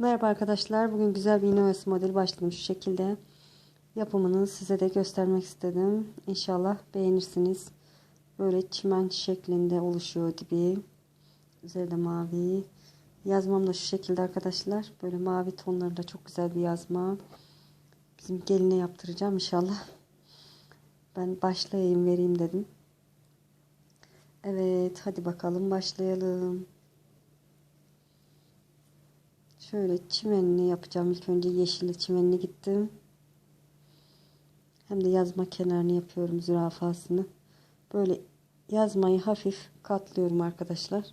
Merhaba arkadaşlar. Bugün güzel bir iğne modeli başladım şu şekilde. Yapımını size de göstermek istedim. İnşallah beğenirsiniz. Böyle çimen şeklinde oluşuyor gibi. Üzerinde mavi. Yazmam da şu şekilde arkadaşlar. Böyle mavi tonlarında çok güzel bir yazma. Bizim geline yaptıracağım inşallah. Ben başlayayım vereyim dedim. Evet hadi bakalım başlayalım. Şöyle çimenini yapacağım. İlk önce yeşilli çimenini gittim. Hem de yazma kenarını yapıyorum zürafasını. Böyle yazmayı hafif katlıyorum arkadaşlar.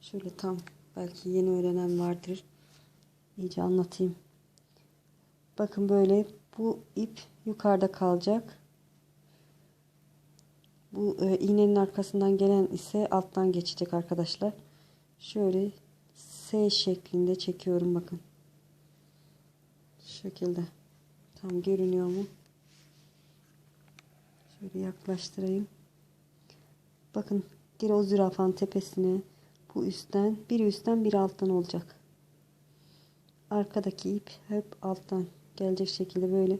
Şöyle tam belki yeni öğrenen vardır. İyice anlatayım. Bakın böyle bu ip yukarıda kalacak. Bu e, iğnenin arkasından gelen ise alttan geçecek arkadaşlar. Şöyle S şeklinde çekiyorum bakın. Şu şekilde. Tam görünüyor mu? Şöyle yaklaştırayım. Bakın geri o zürafanın tepesine bu üstten bir üstten bir alttan olacak. Arkadaki ip hep alttan gelecek şekilde böyle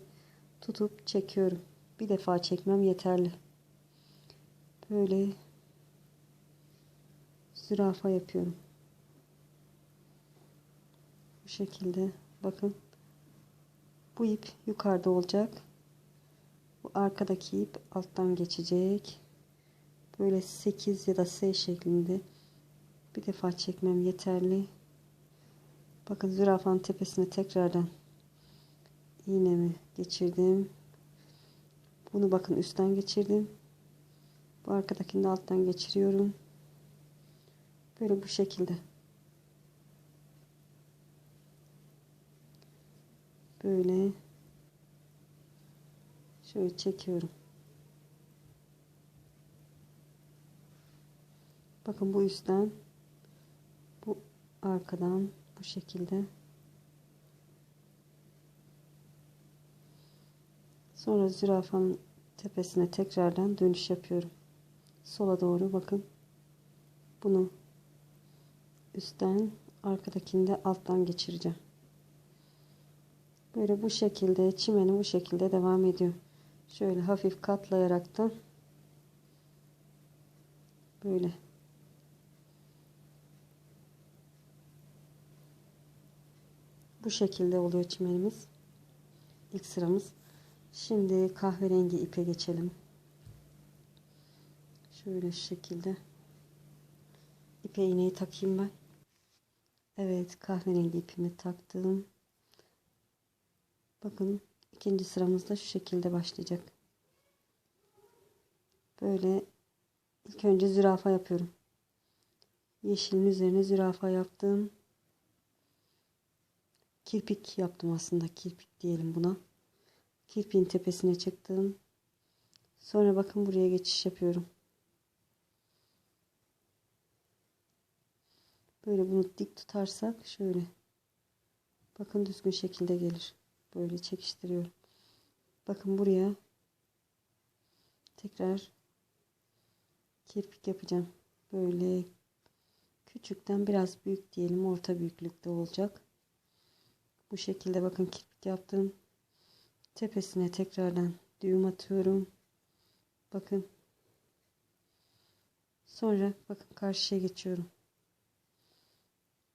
tutup çekiyorum. Bir defa çekmem yeterli. Böyle zürafa yapıyorum şekilde. Bakın. Bu ip yukarıda olacak. Bu arkadaki ip alttan geçecek. Böyle 8 ya da S şeklinde. Bir defa çekmem yeterli. Bakın zürafanın tepesine tekrardan iğnemi geçirdim. Bunu bakın üstten geçirdim. Bu arkadakini de alttan geçiriyorum. Böyle bu şekilde böyle şöyle çekiyorum. Bakın bu üstten bu arkadan bu şekilde sonra zürafanın tepesine tekrardan dönüş yapıyorum. Sola doğru bakın. Bunu üstten arkadakini de alttan geçireceğim. Böyle bu şekilde çimeni bu şekilde devam ediyor. Şöyle hafif katlayaraktan böyle bu şekilde oluyor çimenimiz. İlk sıramız. Şimdi kahverengi ipe geçelim. Şöyle şu şekilde ipe iğneyi takayım ben. Evet kahverengi ipimi taktım. Bakın ikinci sıramızda şu şekilde başlayacak. Böyle ilk önce zürafa yapıyorum. Yeşilin üzerine zürafa yaptım. Kirpik yaptım aslında. Kirpik diyelim buna. Kirpiğin tepesine çıktım. Sonra bakın buraya geçiş yapıyorum. Böyle bunu dik tutarsak şöyle. Bakın düzgün şekilde gelir böyle çekiştiriyorum. Bakın buraya tekrar kirpik yapacağım. Böyle küçükten biraz büyük diyelim orta büyüklükte olacak. Bu şekilde bakın kirpik yaptım. Tepesine tekrardan düğüm atıyorum. Bakın. Sonra bakın karşıya geçiyorum.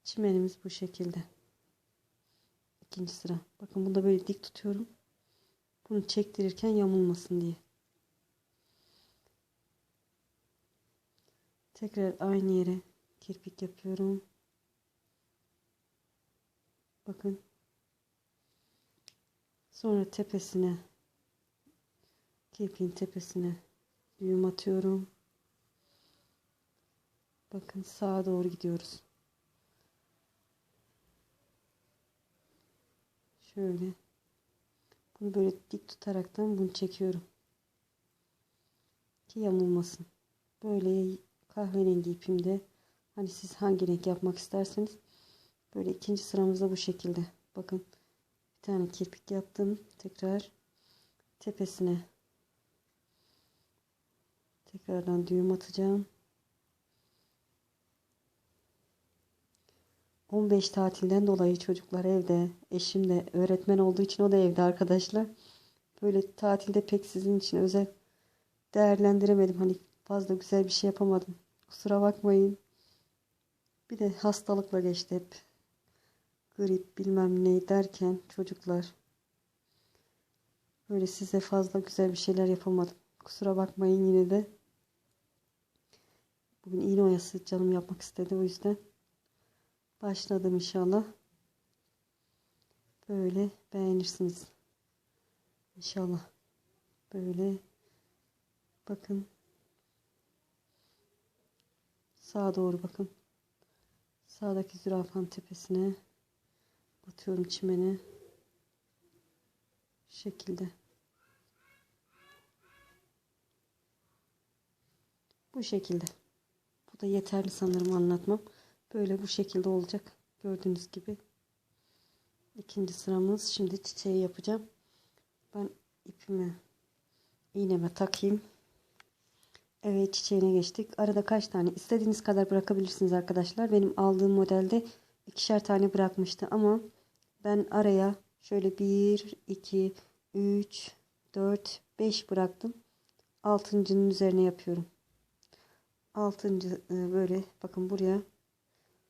Çimenimiz bu şekilde ikinci sıra. Bakın bunu da böyle dik tutuyorum. Bunu çektirirken yamulmasın diye. Tekrar aynı yere kirpik yapıyorum. Bakın. Sonra tepesine kirpiğin tepesine düğüm atıyorum. Bakın sağa doğru gidiyoruz. Şöyle. Bunu böyle dik tutaraktan bunu çekiyorum. Ki yamulmasın. Böyle kahverengi ipimde hani siz hangi renk yapmak isterseniz böyle ikinci sıramızda bu şekilde. Bakın bir tane kirpik yaptım. Tekrar tepesine tekrardan düğüm atacağım. 15 tatilden dolayı çocuklar evde. Eşim de öğretmen olduğu için o da evde arkadaşlar. Böyle tatilde pek sizin için özel değerlendiremedim. Hani fazla güzel bir şey yapamadım. Kusura bakmayın. Bir de hastalıkla geçti hep. Grip bilmem ne derken çocuklar. Böyle size fazla güzel bir şeyler yapamadım. Kusura bakmayın yine de. Bugün iğne oyası canım yapmak istedi o yüzden. Başladım inşallah. Böyle beğenirsiniz. İnşallah. Böyle bakın. Sağa doğru bakın. Sağdaki zürafanın tepesine batıyorum çimene. Şu şekilde. Bu şekilde. Bu da yeterli sanırım anlatmam. Böyle bu şekilde olacak. Gördüğünüz gibi. İkinci sıramız. Şimdi çiçeği yapacağım. Ben ipimi iğneme takayım. Evet çiçeğine geçtik. Arada kaç tane istediğiniz kadar bırakabilirsiniz arkadaşlar. Benim aldığım modelde ikişer tane bırakmıştı ama ben araya şöyle 1, 2, 3, 4, 5 bıraktım. Altıncının üzerine yapıyorum. Altıncı e, böyle bakın buraya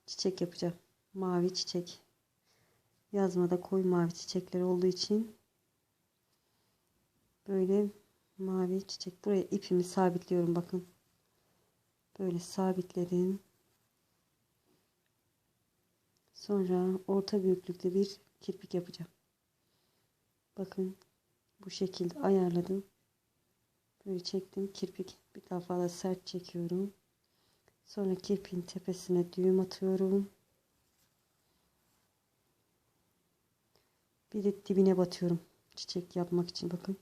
çiçek yapacağım. Mavi çiçek. Yazmada koyu mavi çiçekler olduğu için böyle mavi çiçek. Buraya ipimi sabitliyorum bakın. Böyle sabitledim. Sonra orta büyüklükte bir kirpik yapacağım. Bakın bu şekilde ayarladım. Böyle çektim kirpik bir defa da sert çekiyorum. Sonra kirpiğin tepesine düğüm atıyorum. Bir de dibine batıyorum. Çiçek yapmak için bakın.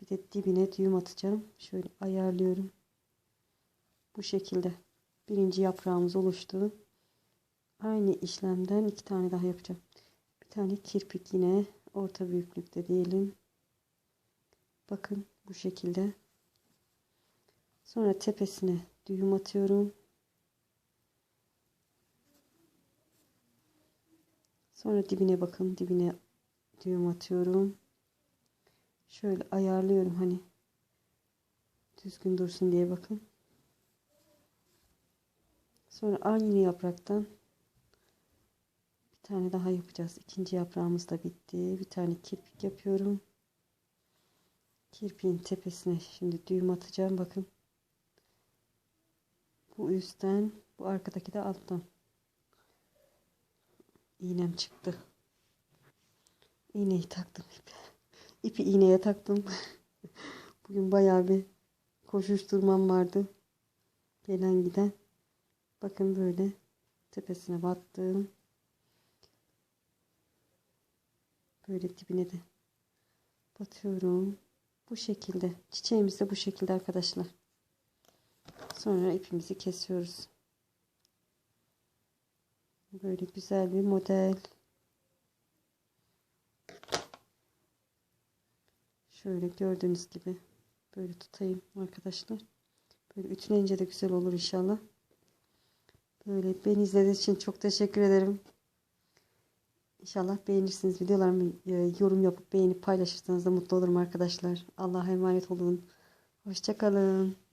Bir de dibine düğüm atacağım. Şöyle ayarlıyorum. Bu şekilde. Birinci yaprağımız oluştu. Aynı işlemden iki tane daha yapacağım. Bir tane kirpik yine orta büyüklükte diyelim. Bakın bu şekilde. Sonra tepesine düğüm atıyorum. Sonra dibine bakın. Dibine düğüm atıyorum. Şöyle ayarlıyorum hani düzgün dursun diye bakın. Sonra aynı yapraktan bir tane daha yapacağız. İkinci yaprağımız da bitti. Bir tane kirpik yapıyorum. Kirpiğin tepesine şimdi düğüm atacağım. Bakın. Bu üstten, bu arkadaki de alttan. İğnem çıktı. İğneyi taktım ipi. İpi iğneye taktım. Bugün bayağı bir koşuşturmam vardı. Gelen giden. Bakın böyle tepesine battım. Böyle dibine de batıyorum. Bu şekilde. Çiçeğimiz de bu şekilde arkadaşlar. Sonra ipimizi kesiyoruz. Böyle güzel bir model. Şöyle gördüğünüz gibi böyle tutayım arkadaşlar. Böyle ütüleyince de güzel olur inşallah. Böyle beni izlediğiniz için çok teşekkür ederim. İnşallah beğenirsiniz videolarımı e, yorum yapıp beğenip paylaşırsanız da mutlu olurum arkadaşlar. Allah'a emanet olun. Hoşçakalın.